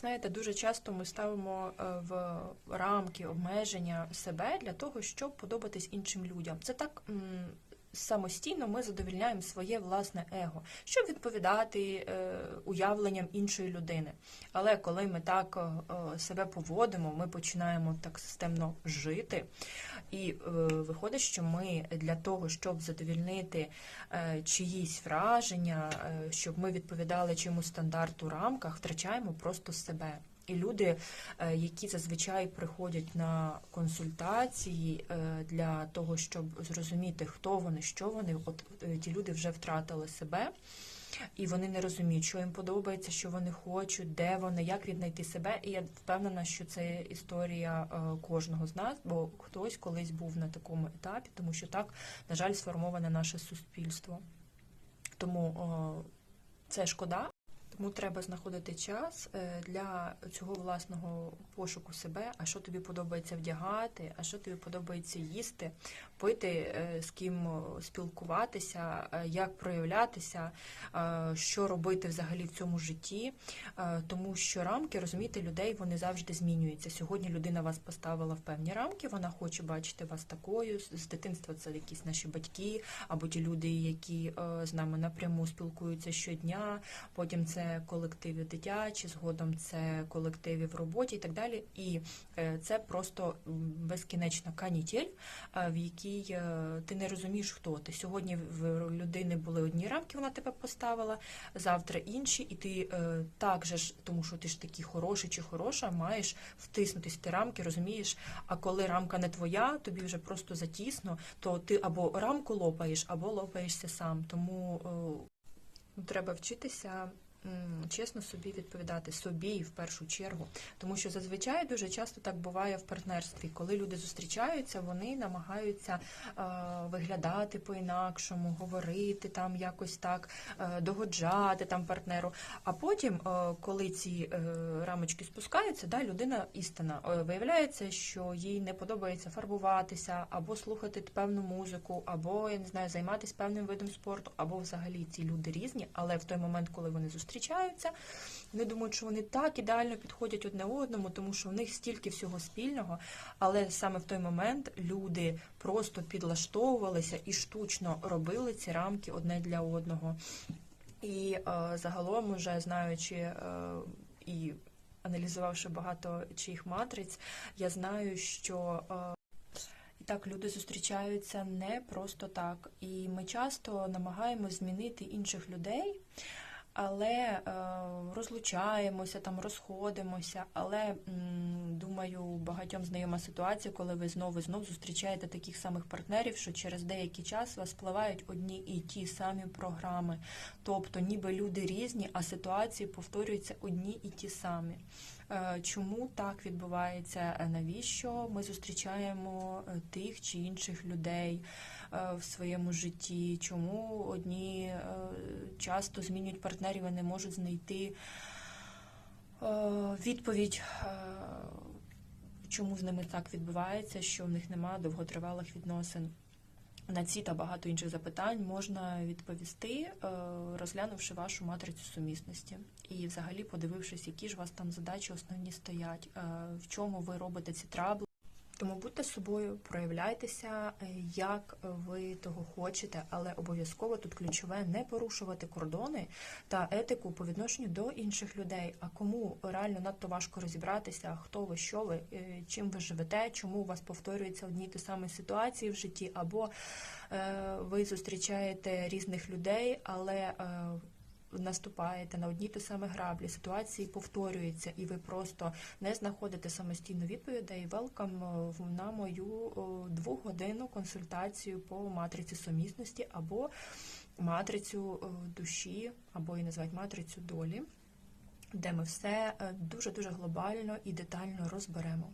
знаєте, дуже часто ми ставимо е, в рамки обмеження себе для того, щоб подобатись іншим людям. Це так. Самостійно ми задовільняємо своє власне его, щоб відповідати е, уявленням іншої людини. Але коли ми так е, е, себе поводимо, ми починаємо так системно жити, і виходить, що ми для того, щоб задовільнити чиїсь враження, щоб ми відповідали чомусь стандарту рамках, втрачаємо просто себе. І люди, е, які зазвичай приходять на консультації е, для того, щоб зрозуміти, хто вони, що вони, от е, ті люди вже втратили себе. І вони не розуміють, що їм подобається, що вони хочуть, де вони, як віднайти себе. І я впевнена, що це історія кожного з нас, бо хтось колись був на такому етапі, тому що так, на жаль, сформоване наше суспільство. Тому це шкода. Тому треба знаходити час е, для цього власного пошуку себе, а що тобі подобається вдягати, а що тобі подобається їсти, пити, е, з ким спілкуватися, е, як проявлятися, що робити взагалі в цьому житті. Тому що рамки, розумієте, людей вони завжди змінюються. Сьогодні людина вас поставила в певні рамки, вона хоче бачити вас такою. З дитинства це якісь наші батьки або ті люди, які з нами напряму спілкуються щодня. Потім це колективи дитячі, згодом це колективи в роботі і так далі. І е, це просто безкінечна канітель, е, в якій е, ти не розумієш, хто ти. Сьогодні в людини були одні рамки, вона тебе поставила, завтра інші, і ти так же ж, тому що ти ж такий хороший чи хороша, маєш втиснутись в ті рамки, розумієш. А коли рамка не твоя, тобі вже просто затісно, то ти або рамку лопаєш, або лопаєшся сам. Тому е, треба вчитися чесно собі відповідати собі в першу чергу. Тому що зазвичай дуже часто так буває в партнерстві. Коли люди зустрічаються, вони намагаються е, виглядати по-інакшому, говорити там якось так, е, догоджати там партнеру. А потім, е, коли ці рамочки спускаються, да, людина істина. Виявляється, що їй не подобається фарбуватися, або слухати певну музику, або я не знаю, займатися певним видом спорту, або взагалі ці люди різні, але в той момент, коли вони зустрічаються, вони думають, що вони так ідеально підходять одне одному, тому що в них стільки всього спільного. Але саме в той момент люди просто підлаштовувалися і штучно робили ці рамки одне для одного. І е, загалом, уже знаючи е, і аналізувавши багато чиїх матриць, я знаю, що е, так люди зустрічаються не просто так. І ми часто намагаємось змінити інших людей, але е, розлучаємося, там розходимося. Але думаю, багатьом знайома ситуація, коли ви знову і знов зустрічаєте таких самих партнерів, що через деякий час вас спливають одні і ті самі програми. Тобто, ніби люди різні, а ситуації повторюються одні і ті самі. Е, Чому так відбувається? Е, Навіщо ми зустрічаємо тих чи інших людей в своєму житті? Чому одні часто змінюють партнерів і не можуть знайти е, відповідь? е, Чому з ними так відбувається, що в них немає довготривалих відносин? На ці та багато інших запитань можна відповісти, е, розглянувши вашу матрицю сумісності і взагалі подивившись, які ж у вас там задачі основні стоять, в чому ви робите ці трабли. Тому будьте собою, проявляйтеся, е, як ви того хочете, але обов'язково тут ключове не порушувати кордони та етику по відношенню до інших людей. А кому реально надто важко розібратися, хто ви, що ви, е, чим ви живете, чому у вас повторюються одні ті самі ситуації в житті, або е, ви зустрічаєте різних людей, але наступаєте на одні ті самі граблі, ситуації повторюються, і ви просто не знаходите самостійно відповідей. Велкам на мою двохгодинну консультацію по матриці сумісності або матрицю душі, або її називають матрицю долі, де ми все дуже дуже глобально і детально розберемо.